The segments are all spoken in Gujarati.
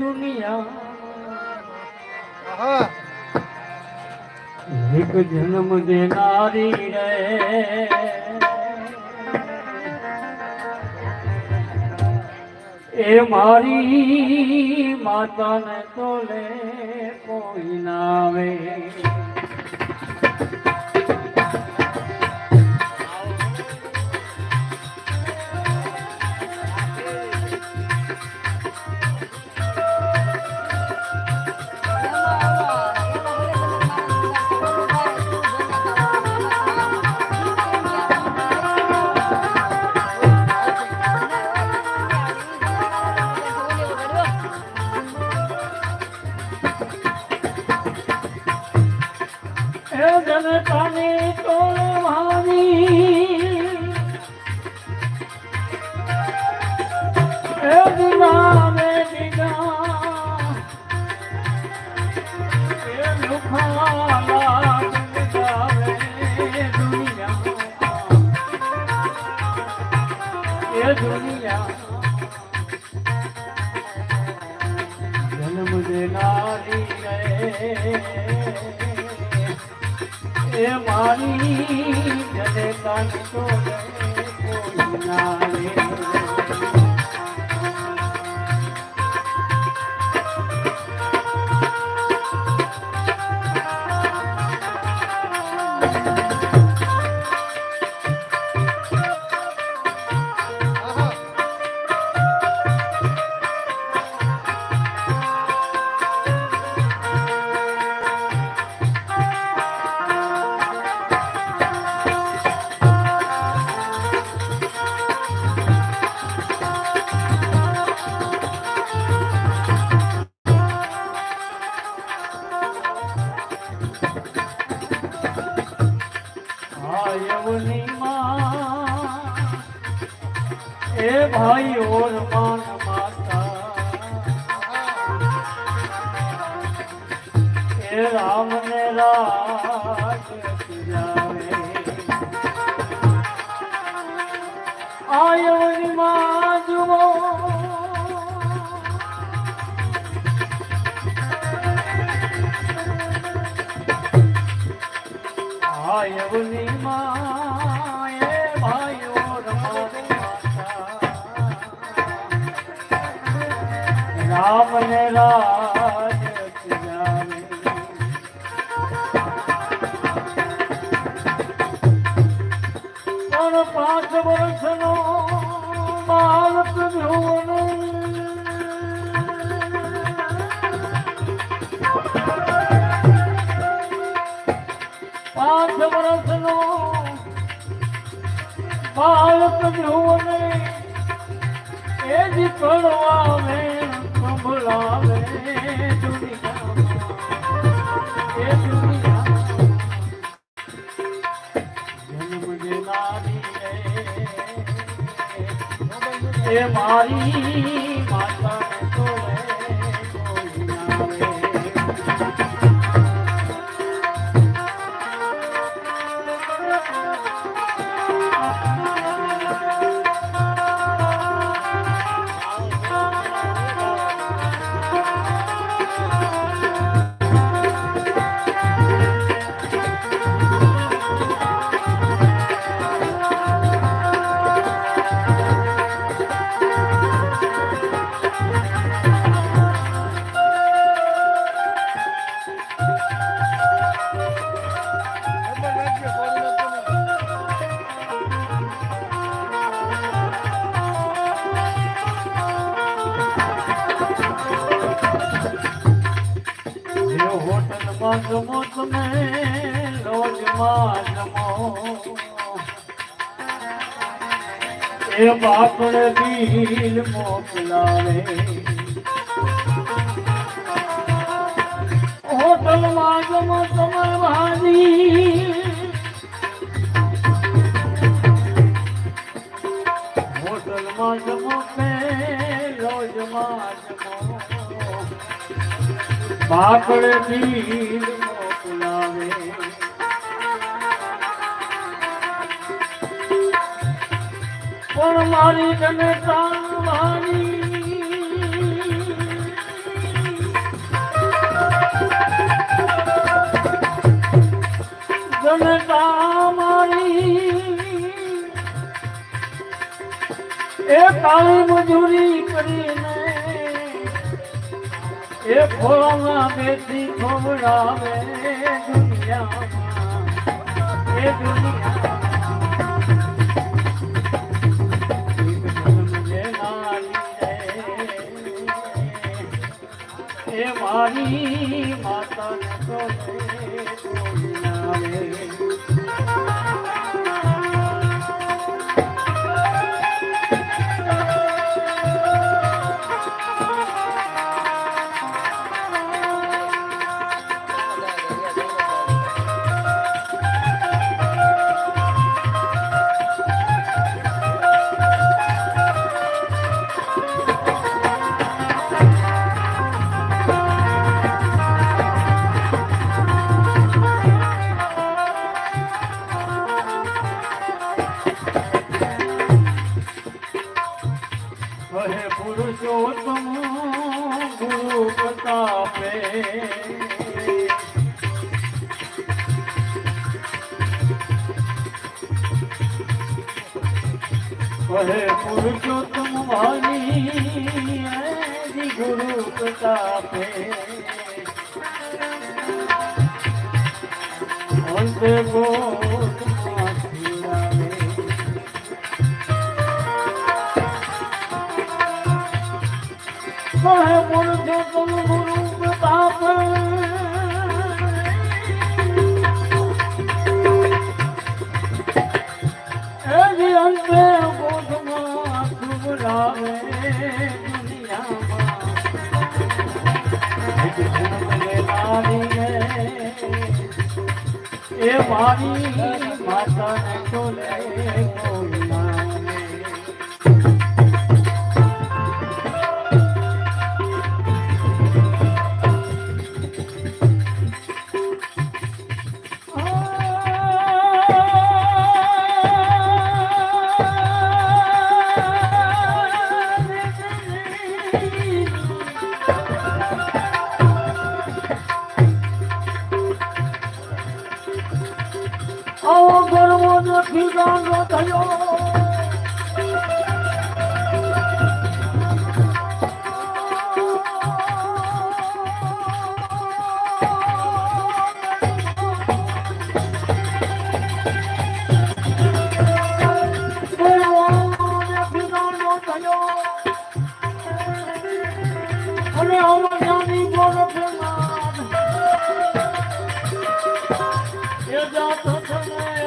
દુનિયા. એક જન્મ દેનારી રે. એ મારી માતાને તો લે કોઈ નાવે প্রাণে ચોર ભગવાન એ જ પડવાવે સંભળાવે એ મારી એ બાપણ દીલ મોકલાવે. હોટલમાં જમ સમર ભાજી હોટલમાં જમ પેલો જમા જમો બાપણ દીલ પણ મારી તને ચાલવાની જનતા મારી. એ કાળી મજૂરી કરીને એ ખોળામાં બેસી ખોવડાવે દુનિયામાં. એ દુનિયા રે એ કહે મારી માતાને તોલે કોઈ એ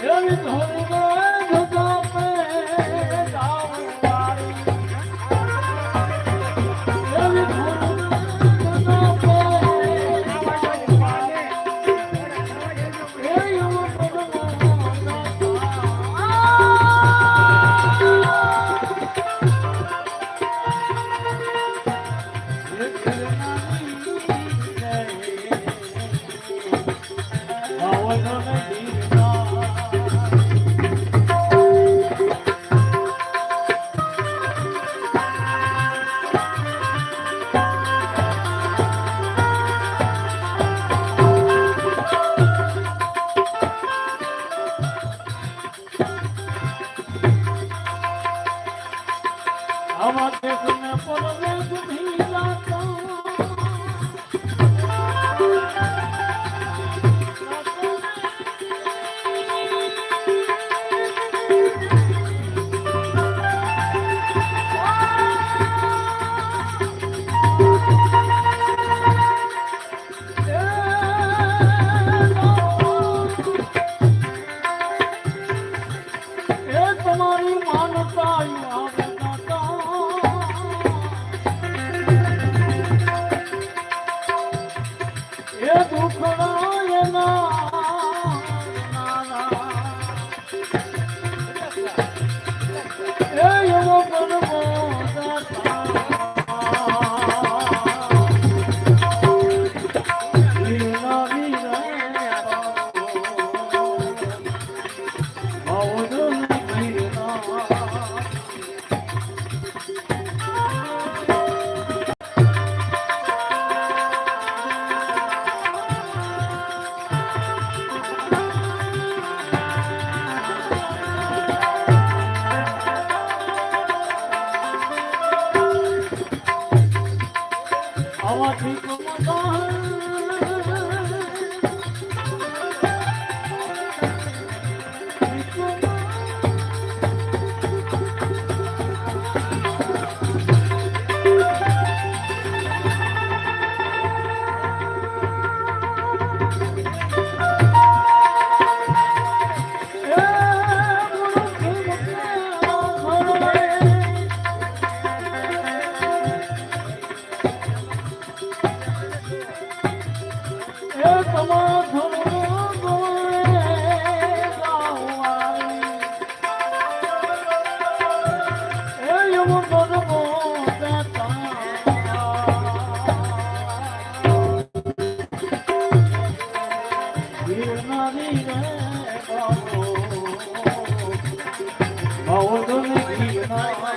એવી ધૂળમાં એ દુખડા 我都才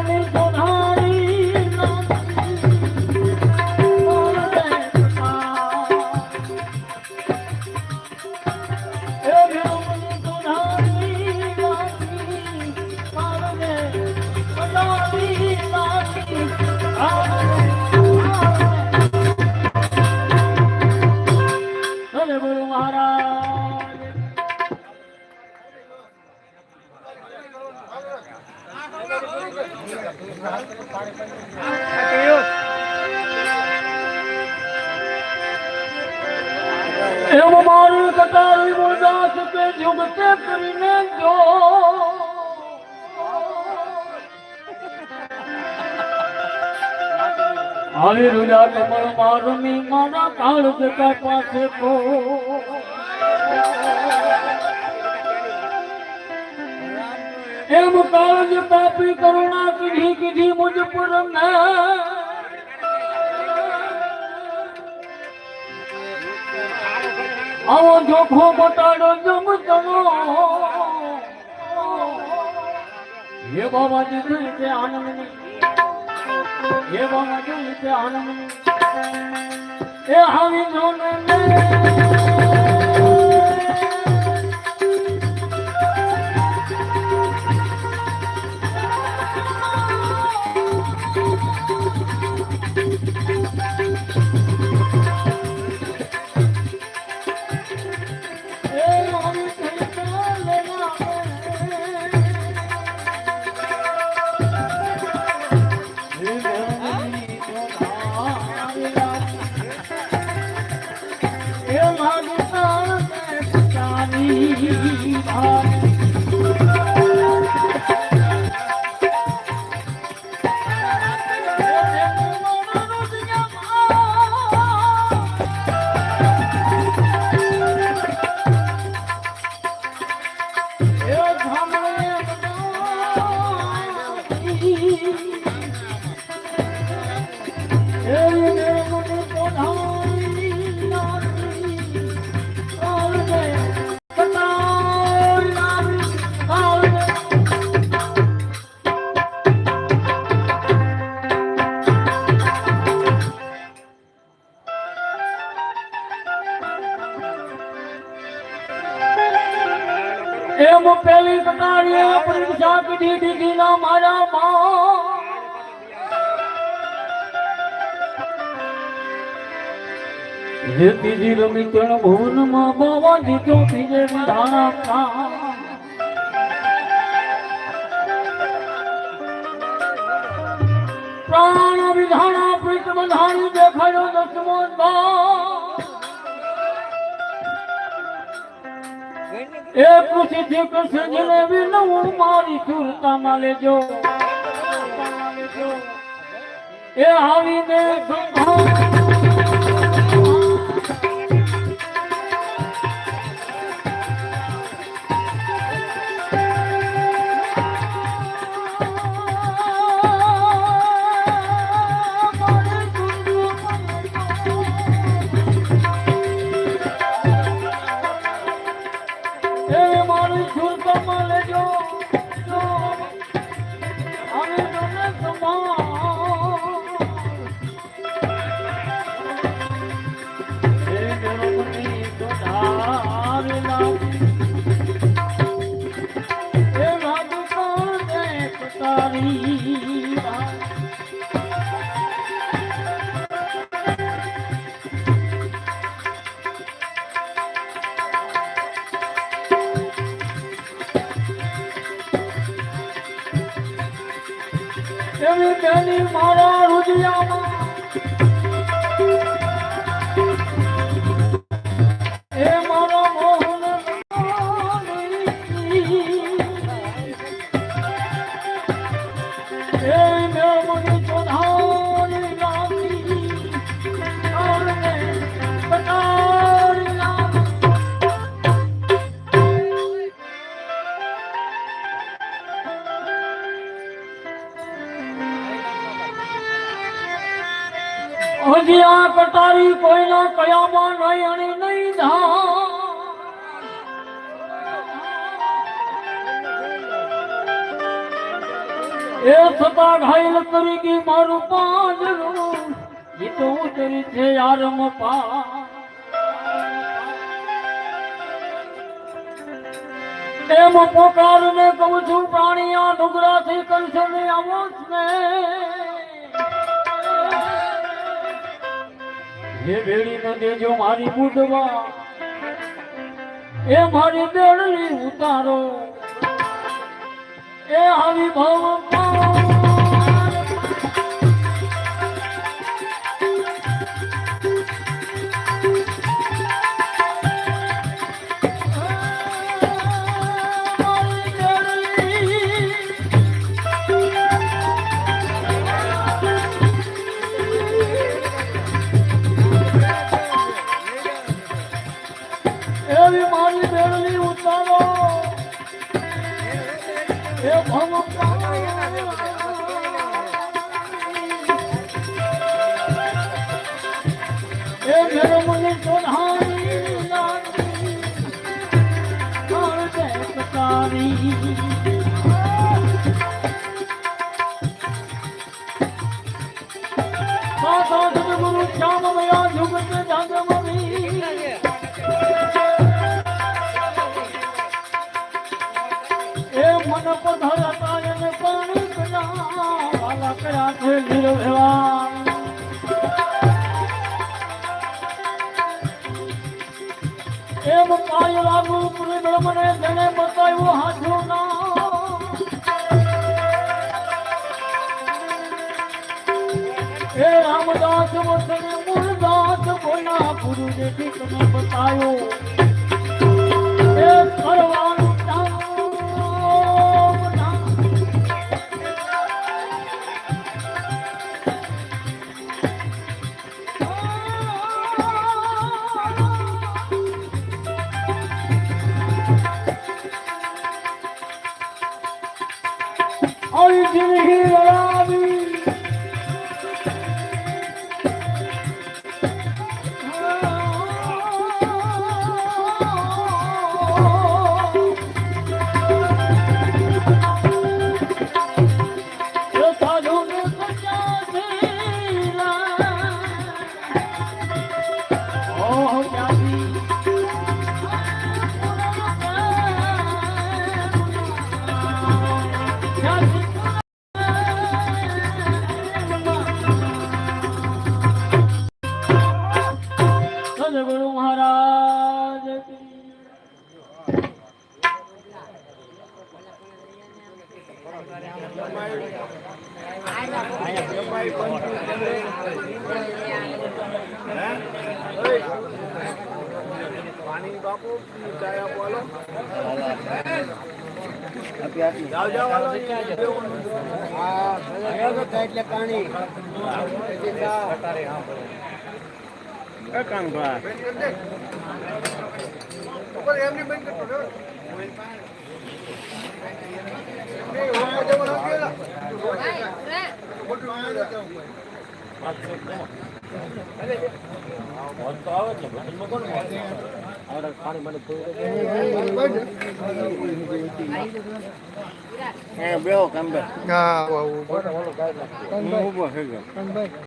মনের বোনা આવી રૂજા કમળ મારા કાળ દેખાય પાસે કો એમ કાળજ પાપી કરુણા કીધી કીધી મુજ આવો જોખો બટાડો જમ તનો હે બાબાજી કે આનંદની બાબાજી દિલ કે આનંદની એ આવી જોને બંધાણી દેખાયો દસમો એ કૃષિથી કૃષ્ણ જલેબી નવું મારી સુરતામાં લેજો. એ આવીને સંભાળ એ મારી સુરતામાં લેજો. જો ગઈ મારું પાંજરું એ તો ઉતરી છે યાર મપા એમ પોકાર ને કહું છું, પ્રાણી આ ડુગરાથી કરશે ને આવો ને. હે ભેળી ન દેજો મારી બુડવા એ મારી બેડલી ઉતારો. એ આવી ભાવ એ એવી મારી બેડની ઉતારો. એ ભગવાન. એમ પાય લાગુ પુરી બ્રહ્મને જેને બતાવ્યું હાથું ના હે રામદાસ વસન મૂળદાસ ભોલા ગુરુ દેખી તને બતાવ્યો એ કરવાનું પાણી બાપુ ચાય આપો હાલો જાઓ જાઓ હાલો હા ભલે તો એટલે. નહીં, ઉપર જવાનું નથી એલા. ખોટું ના જવું. હા, આવું.